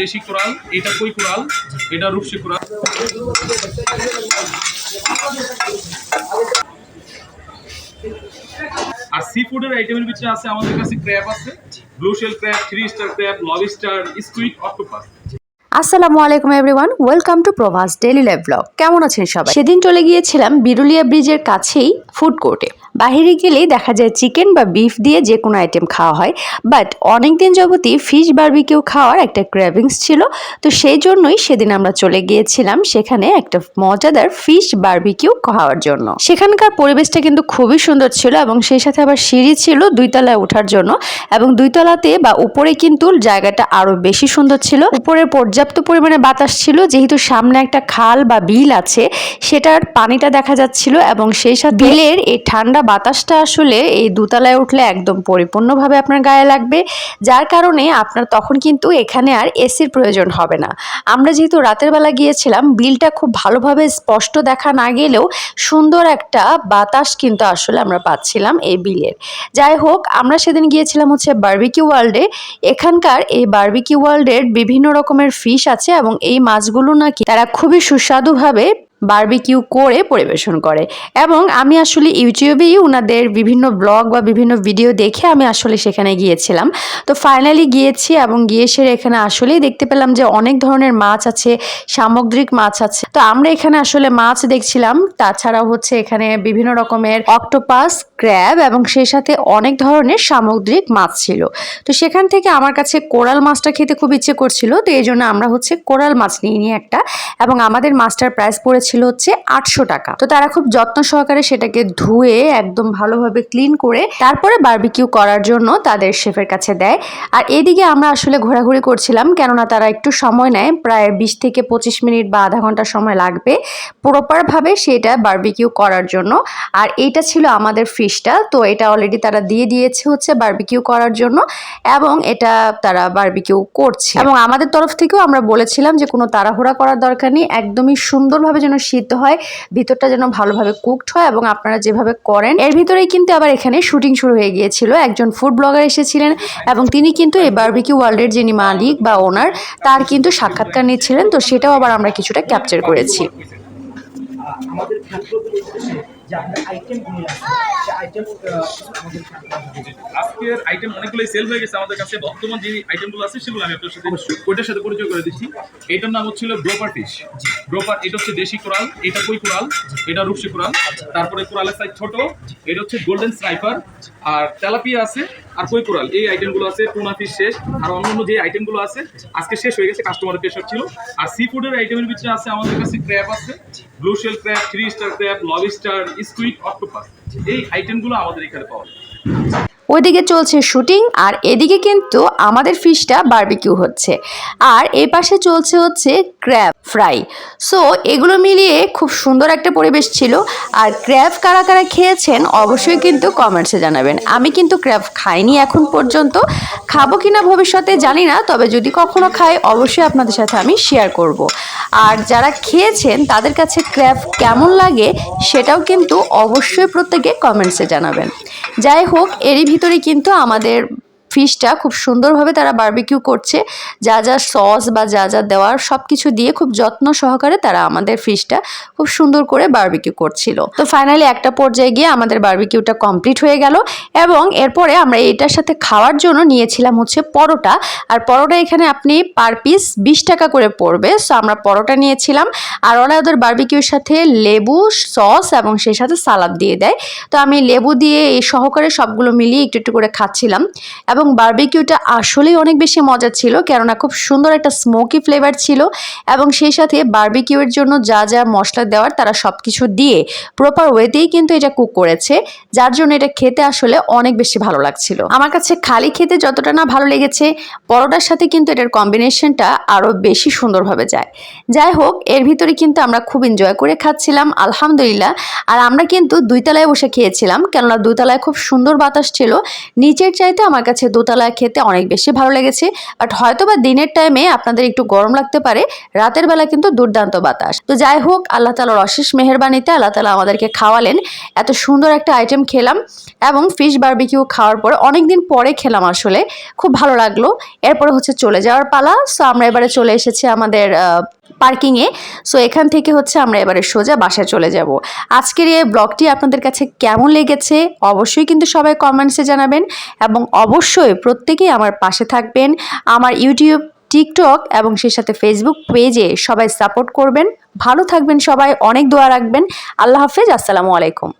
দেশি কোরাল, এটা কই কোরাল? এটা রূপসী কোরাল। আর সি ফুডের আইটেমের ভিতরে আছে, আমাদের কাছে ক্র্যাব আছে। Blue shell crab three star crab lobster squid octopus আসসালামু আলাইকুম everyone welcome to Prabhas daily live blog কেমন আছেন সবাই? সেদিন চলে গিয়েছিলাম বিরুলিয়া ব্রিজের কাছেই ফুড কোর্টে। বাহিরে গেলেই দেখা যায় চিকেন বা বিফ দিয়ে যে কোনো আইটেম খাওয়া হয়, বাট অনেক দিন যাবতই ফিশ বার্বিকিউ খাওয়ার একটা ক্র্যাভিংস ছিল, তো সেই জন্যই সেদিন আমরা চলে গিয়েছিলাম সেখানে একটা মজাদার ফিশ বার্বিকিউ খাওয়ার জন্য। সেখানকার পরিবেশটা কিন্তু খুবই সুন্দর ছিল এবং সেই সাথে আবার সিঁড়ি ছিল দুই তলায় ওঠার জন্য এবং দুই তলাতে বা উপরে কিন্তু জায়গাটা আরও বেশি সুন্দর ছিল। উপরে পর্যাপ্ত পরিমাণে বাতাস ছিল, যেহেতু সামনে একটা খাল বা বিল আছে, সেটার পানিটা দেখা যাচ্ছিল এবং সেই সাথে বিলের এই ঠান্ডা বাতাসটা আসলে এই দুতলায় উঠলে একদম পরিপূর্ণভাবে আপনার গায়ে লাগবে। যার কারণে আপনার তখন কিন্তু এখানে আর এসির প্রয়োজন হবে না। আমরা যেহেতু রাতের বেলা গিয়েছিলাম, বিলটা খুব ভালোভাবে স্পষ্ট দেখা না গেলেও সুন্দর একটা বাতাস কিন্তু আসলে আমরা পাচ্ছিলাম এই বিলের। যাই হোক, আমরা সেদিন গিয়েছিলাম হচ্ছে বার্বিকিউ ওয়ার্ল্ডে এখানকার এই বার্বিকিউ ওয়ার্ল্ডের বিভিন্ন রকমের ফিশ আছে এবং এই মাছগুলো নাকি তারা খুবই সুস্বাদুভাবে বারবিকিউ করে পরিবেশন করে। এবং আমি আসলে ইউটিউবেই ওনাদের বিভিন্ন ব্লগ বা বিভিন্ন ভিডিও দেখে আমি আসলে সেখানে গিয়েছিলাম। তো ফাইনালি গিয়েছি এবং গিয়ে সেরে এখানে আসলেই দেখতে পেলাম যে অনেক ধরনের মাছ আছে সামুদ্রিক মাছ আছে। তো আমরা এখানে আসলে মাছ দেখছিলাম, তাছাড়াও হচ্ছে এখানে বিভিন্ন রকমের অক্টোপাস ক্র্যাব এবং সেই সাথে অনেক ধরনের সামুদ্রিক মাছ ছিল। তো সেখান থেকে আমার কাছে কোরাল মাছটা খেতে খুব ইচ্ছে করছিল, তো এই জন্য আমরা হচ্ছে কোরাল মাছ নিয়ে নিই একটা। এবং আমাদের মাছটার প্রাইস পড়েছিল হচ্ছে আটশো টাকা। তো তারা খুব যত্ন সহকারে সেটাকে ধুয়ে একদম ভালোভাবে ক্লিন করে তারপরে বার্বিকিউ করার জন্য তাদের শেফের কাছে দেয়। আর এদিকে আমরা আসলে ঘোরাঘুরি করছিলাম কেননা তারা একটু সময় নেয় প্রায় বিশ থেকে পঁচিশ মিনিট বা আধা ঘণ্টা সময় লাগবে প্রপারভাবে সেটা বার্বিকিউ করার জন্য। আর এইটা ছিল আমাদের ফিশটা তো এটা অলরেডি তারা দিয়ে দিয়েছে হচ্ছে বার্বিকিউ করার জন্য এবং এটা তারা বারবিকিউ করছে। এবং আমাদের তরফ থেকেও আমরা বলেছিলাম যে কোনো তাড়াহুড়া করার দরকার নেই একদমই সুন্দরভাবে যেন সিদ্ধ হয়, ভিতরটা যেন ভালোভাবে কুকড হয় এবং আপনারা যেভাবে করেন, এর ভিতরেই কিন্তু আবার এখানে শুটিং শুরু হয়ে গিয়েছিল। একজন ফুড ব্লগার এসেছিলেন এবং তিনি কিন্তু এই বার্বিকি ওয়ার্ল্ডের যিনি মালিক বা ওনার তার কিন্তু সাক্ষাৎকার নিচ্ছিলেন। তো সেটাও আবার আমরা কিছুটা ক্যাপচার করেছি। যে আপনার আইটেমগুলো আছে আইটেম আমাদের আজকের আইটেম অনেকগুলোই সেল হয়ে গেছে আমাদের কাছে। বর্তমান যে আইটেমগুলো আছে সেগুলো আমি আপনার সাথে ওইটার সাথে পরিচয় করে দিচ্ছি। এটার নাম হচ্ছিল ব্রোপার ফিশ ব্রোপার এটা হচ্ছে দেশি কোরাল। এটা কই কোরাল? এটা রূপসী কোরাল। তারপরে কোরালের সাইজ ছোট। এটা হচ্ছে গোল্ডেন স্নাইপার আর তেলাপিয়া আছে আর কই কোরাল? এই আইটেমগুলো আছে টুনা ফিশ শেষ। আর অন্যান্য যে আইটেমগুলো আছে আজকে শেষ হয়ে গেছে কাস্টমারের প্রেশার ছিল। আর সি ফুডের আইটেমের ভিতরে আছে আমাদের কাছে ক্র্যাব আছে। Blue shell three star crab lobster squid octopus এই আইটেমগুলো আমাদের এখানে পাওয়া যায়। ওইদিকে চলছে শুটিং আর এদিকে কিন্তু আমাদের ফিশটা বারবিকিউ হচ্ছে। আর এই পাশে চলছে হচ্ছে ক্র্যাব ফ্রাই। সো এগুলো মিলিয়ে খুব সুন্দর একটা পরিবেশ ছিল। আর ক্র্যাব কারা কারা খেয়েছেন অবশ্যই কিন্তু কমেন্টসে জানাবেন। আমি কিন্তু ক্র্যাব খাইনি এখন পর্যন্ত। খাব কিনা ভবিষ্যতে জানি না, তবে যদি কখনো খাই অবশ্যই আপনাদের সাথে আমি শেয়ার করব। আর যারা খেয়েছেন, তাদের কাছে ক্র্যাব কেমন লাগে সেটাও কিন্তু অবশ্যই প্রত্যেকে কমেন্টসে জানাবেন। যাই হোক, এরই কিন্তু আমাদের ফিশটা খুব সুন্দরভাবে তারা বার্বিকিউ করছে। যা যা সস বা যা যা দেওয়ার সব কিছু দিয়ে খুব যত্ন সহকারে তারা আমাদের ফিশটা খুব সুন্দর করে বারবিকিউ করছিল। তো ফাইনালি একটা পর্যায়ে গিয়ে আমাদের বারবিকিউটা কমপ্লিট হয়ে গেল এবং এরপরে আমরা এটার সাথে খাওয়ার জন্য নিয়েছিলাম হচ্ছে পরোটা। আর পরোটা এখানে আপনি পার পিস বিশ টাকা করে পড়বে। সো আমরা পরোটা নিয়েছিলাম। আর ওরা ওদের বারবিকিউর সাথে লেবু সস এবং সেই সাথে সালাদ দিয়ে দেয়। তো আমি লেবু দিয়ে এই সহকারে সবগুলো মিলিয়ে একটু একটু করে খাচ্ছিলাম। এবং বারবিকিউটা আসলেই অনেক বেশি মজা ছিল, কেননা খুব সুন্দর একটা স্মোকি ফ্লেভার ছিল এবং সেই সাথে বারবিকিউয়ের জন্য যা যা মশলা দেওয়ার তারা সব কিছু দিয়ে প্রপার ওয়েতেই কিন্তু এটা কুক করেছে, যার জন্য এটা খেতে আসলে অনেক বেশি ভালো লাগছিল। আমার কাছে খালি খেতে যতটা না ভালো লেগেছে, পরোটার সাথে কিন্তু এটার কম্বিনেশনটা আরও বেশি সুন্দরভাবে যায়। যাই হোক, এর ভিতরে কিন্তু আমরা খুব এনজয় করে খাচ্ছিলাম, আলহামদুলিল্লাহ। আর আমরা কিন্তু দুইতলায় বসে খেয়েছিলাম, কেননা দুতলায় খুব সুন্দর বাতাস ছিল। নিচের চাইতে আমার কাছে দোতলায় খেতে অনেক বেশি ভালো লেগেছে। বাট হয়তো বা দিনের টাইমে আপনাদের একটু গরম লাগতে পারে, রাতের বেলা কিন্তু দুর্দান্ত বাতাস। তো যাই হোক, আল্লাহ তালার অশেষ মেহরবানিতে আল্লাহ তালা আমাদেরকে খাওয়ালেন। এত সুন্দর একটা আইটেম খেলাম। এবং ফিশ বারবিকিউ খাওয়ার পরে অনেক দিন পরে খেলাম আসলে। খুব ভালো লাগল। এরপরে হচ্ছে চলে যাওয়ার পালা। সো আমরা এবারে চলে এসেছি আমাদের পার্কিংয়ে সো এখান থেকে হচ্ছে আমরা এবারে সোজা বাসায় চলে যাব। আজকের এই ব্লগটি আপনাদের কাছে কেমন লেগেছে? অবশ্যই কিন্তু সবাই কমেন্টসে জানাবেন। এবং অবশ্যই প্রত্যেকেই আমার পাশে থাকবেন। আমার ইউটিউব টিকটক এবং সেই সাথে ফেসবুক পেজে সবাই সাপোর্ট করবেন। ভালো থাকবেন সবাই। অনেক দোয়া রাখবেন। আল্লাহ হাফেজ। আসসালামু আলাইকুম।